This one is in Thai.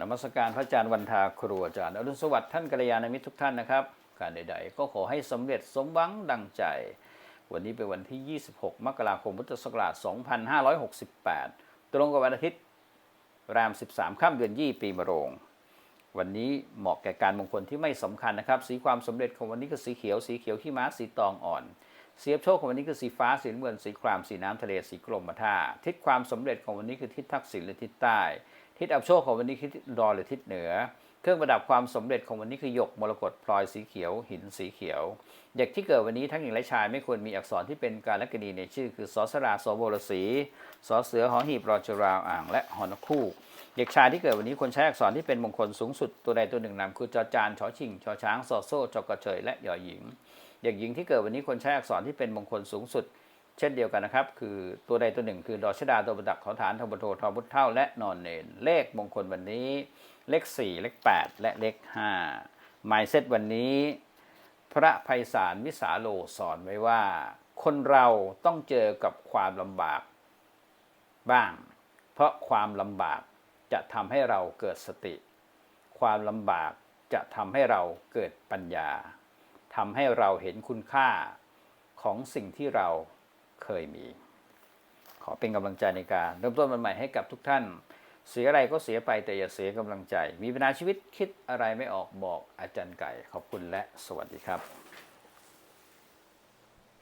นมัสการพระอาจารย์วันทาครูอาจารย์อรุณสวัสดิ์ท่านกัลยาณมิตรทุกท่านนะครับ การใด ๆ ก็ขอให้สำเร็จสมหวังดังใจ วันนี้เป็นวันที่ 26 มกราคมพุทธศักราช 2568 ตรงกับวันอาทิตย์ราม 13ค่ำเดือนยี่ปีมะโรง วันนี้เหมาะแก่การมงคลที่ไม่สำคัญนะครับ สีความสำเร็จของวันนี้คือสีเขียว สีเขียวขี้ม้าสีตองอ่อน เสียบโชคของวันนี้คือสีฟ้าสีน้ำเงินสีครามสีน้ำทะเลสีกรมท่าทิศความสำเร็จของวันนี้คือทิศทักษิณหรือทิศใต้ ทิศอับโชคของวันนี้คือทิศดอนหรือทิศเหนือ เครื่องประดับความสำเร็จของวันนี้คือหยกมรกตพลอยสีเขียว หินสีเขียว เด็กที่เกิดวันนี้ทั้งหญิงและชายไม่ควรมีอักษรที่เป็นการละกณีในชื่อ คือสอสราสอโบรสีสอเสือหอหีบรอจราวอ่าง และหอนคู่เด็กชายที่เกิดวันนี้ควรใช้อักษรที่เป็นมงคลสูงสุดตัวใดตัวหนึ่งนำคือจอจานชอชิงชอช้างสอโซ่จอกระเฉยและยอหญิง เด็กหญิงที่เกิดวันนี้ควรใช้อักษรที่เป็นมงคลสูงสุด เช่นเดียวกันนะครับ คือตัวใดตัวหนึ่ง คือดอชดาตัวประดับขอฐานทบโททอพุทธเท่า และนอนเนนเลขมงคลวันนี้ เลข 4 เลข 8 และเลข5หมายเซตวันนี้ พระภัยสารวิสาโลสอนไว้ว่า คนเราต้องเจอกับความลำบากบ้าง เพราะความลำบากจะทำให้เราเกิดสติ ความลำบากจะทำให้เราเกิดปัญญา ทำให้เราเห็นคุณค่าของสิ่งที่เราเคยมี ขอเป็นกำลังใจในการเริ่มต้นวันใหม่ให้กับทุกท่าน เสียอะไรก็เสียไปแต่อย่าเสียกำลังใจ มีปัญหาชีวิตคิดอะไรไม่ออกบอกอาจารย์ไก่ ขอบคุณและสวัสดีครับ